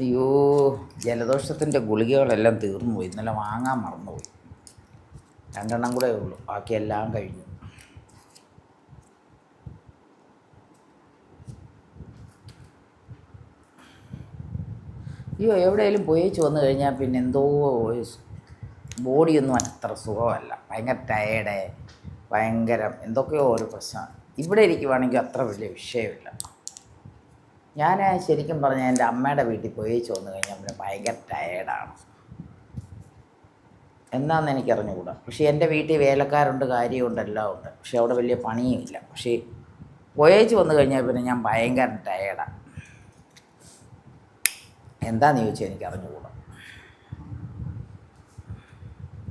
അയ്യോ ജലദോഷത്തിന്റെ ഗുളികകളെല്ലാം തീർന്നു പോയി ഇന്നലെ വാങ്ങാൻ മറന്നുപോയി. രണ്ടെണ്ണം കൂടെ ഉള്ളൂ. ബാക്കിയെല്ലാം കഴിഞ്ഞു. അയ്യോ എവിടെയെങ്കിലും പോയേച്ച് വന്നു കഴിഞ്ഞാൽ പിന്നെ എന്തോ ബോഡിയൊന്നും അത്ര സുഖമല്ല. ഭയങ്കര ടയേർഡ് ഭയങ്കര എന്തൊക്കെയോ ഒരു പ്രശ്നമാണ്. ഇവിടെ ഇരിക്കുവാണെങ്കിൽ അത്ര വലിയ വിഷയമില്ല. ഞാൻ ശരിക്കും പറഞ്ഞാൽ എന്റെ അമ്മയുടെ വീട്ടിൽ പോയി ചോന്ന് കഴിഞ്ഞാൽ പിന്നെ ഭയങ്കര ടയേർഡാണ് എന്നാന്ന് എനിക്കറിഞ്ഞുകൂടാ. പക്ഷേ എന്റെ വീട്ടിൽ വേലക്കാരുണ്ട് കാര്യമുണ്ട് എല്ലാം ഉണ്ട് പക്ഷെ അവിടെ വലിയ പണിയുമില്ല. പക്ഷേ പോയേച്ച് വന്നു കഴിഞ്ഞാൽ പിന്നെ ഞാൻ ഭയങ്കര ടയേർഡാണ് എന്താന്ന് ചോദിച്ചാൽ എനിക്ക് അറിഞ്ഞുകൂടാ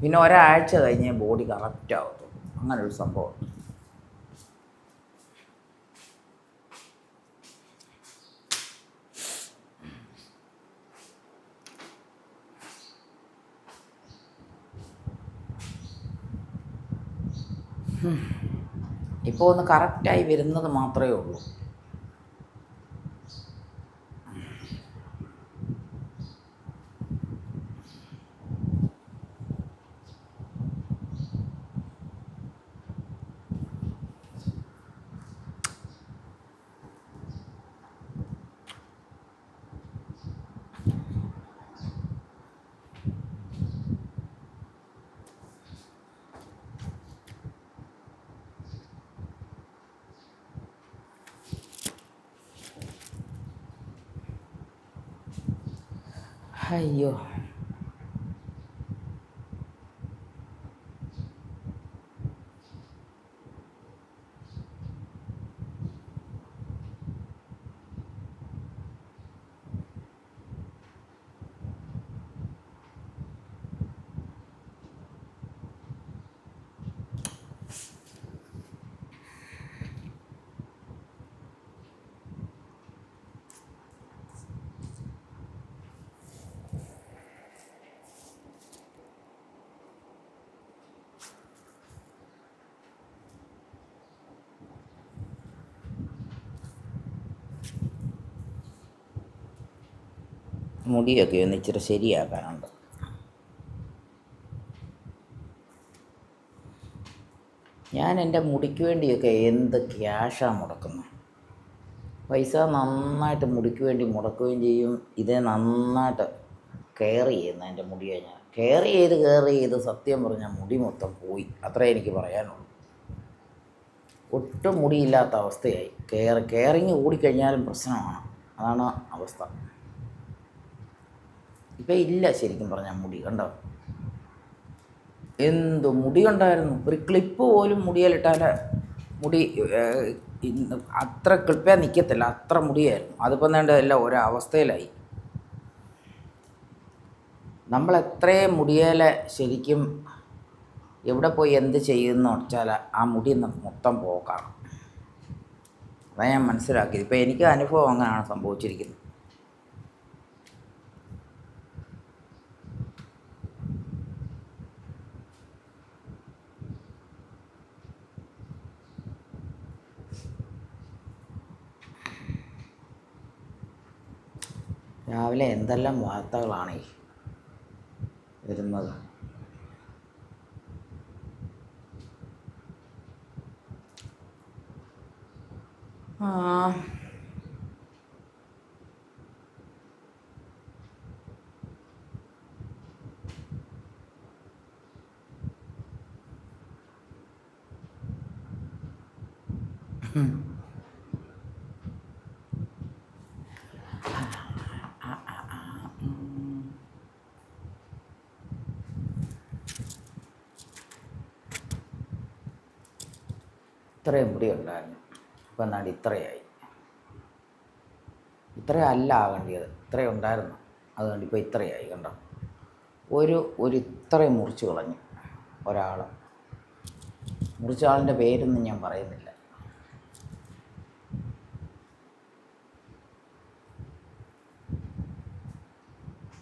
പിന്നെ ഒരാഴ്ച കഴിഞ്ഞ് ബോഡി കറക്റ്റ് ആകത്തുള്ളൂ അങ്ങനൊരു സംഭവം. ഇപ്പോൾ ഒന്ന് കറക്റ്റായി വരുന്നത് മാത്രമേ ഉള്ളൂ. അയ്യോ മുടിയൊക്കെ ഒന്ന് ഇച്ചിരി ശരിയാക്കാനുണ്ട്. ഞാൻ എന്റെ മുടിക്ക് വേണ്ടിയൊക്കെ എന്ത് ക്യാഷാണ് മുടക്കുന്നത് പൈസ നന്നായിട്ട് മുടിക്ക് വേണ്ടി മുടക്കുകയും ചെയ്യും. ഇതേ നന്നായിട്ട് കെയർ ചെയ്യുന്ന എന്റെ മുടിയെ ഞാൻ. കെയർ ചെയ്ത് കെയർ ചെയ്ത് സത്യം പറഞ്ഞാൽ മുടി മൊത്തം പോയി. അത്രേ എനിക്ക് പറയാനുള്ളൂ. ഒട്ടും മുടിയില്ലാത്ത അവസ്ഥയായി. കെയർ കെയറിങ് കൂടിക്കഴിഞ്ഞാലും പ്രശ്നമാണ്. അതാണ് അവസ്ഥ. ഇപ്പം ഇല്ല ശരിക്കും പറഞ്ഞാൽ മുടി കണ്ടോ? എന്ത് മുടി കണ്ടായിരുന്നു? ഒരു ക്ലിപ്പ് പോലും മുടിയിലിട്ടാൽ മുടി അത്ര ക്ലിപ്പേ നിൽക്കത്തില്ല അത്ര മുടിയായിരുന്നു. അതിപ്പം വേണ്ട എല്ലാം ഓരോ അവസ്ഥയിലായി നമ്മൾ മുടിയേലെ ശരിക്കും എവിടെ പോയി എന്ത് ചെയ്യുന്ന വെച്ചാൽ ആ മുടി മൊത്തം പോക്കാണ്. അതാണ് ഞാൻ മനസ്സിലാക്കിയത്. ഇപ്പം എനിക്ക് അനുഭവം അങ്ങനെയാണ് സംഭവിച്ചിരിക്കുന്നത്. രാവിലെ എന്തെല്ലാം വാർത്തകളാണ് വരുന്നത്? ആ. ഇത്രയും മുടി ഉണ്ടായിരുന്നു. ഇപ്പം എന്നാണ്ട് ഇത്രയായി. ഇത്രയും അല്ല ആകേണ്ടത് ഇത്രയും ഉണ്ടായിരുന്നു. അതുകൊണ്ട് ഇപ്പോൾ ഇത്രയായി കണ്ടോ? ഒരു ഒരു ഇത്രയും മുറിച്ച് കളഞ്ഞു ഒരാൾ മുറിച്ച ആളിന്റെ പേരൊന്നും ഞാൻ പറയുന്നില്ല.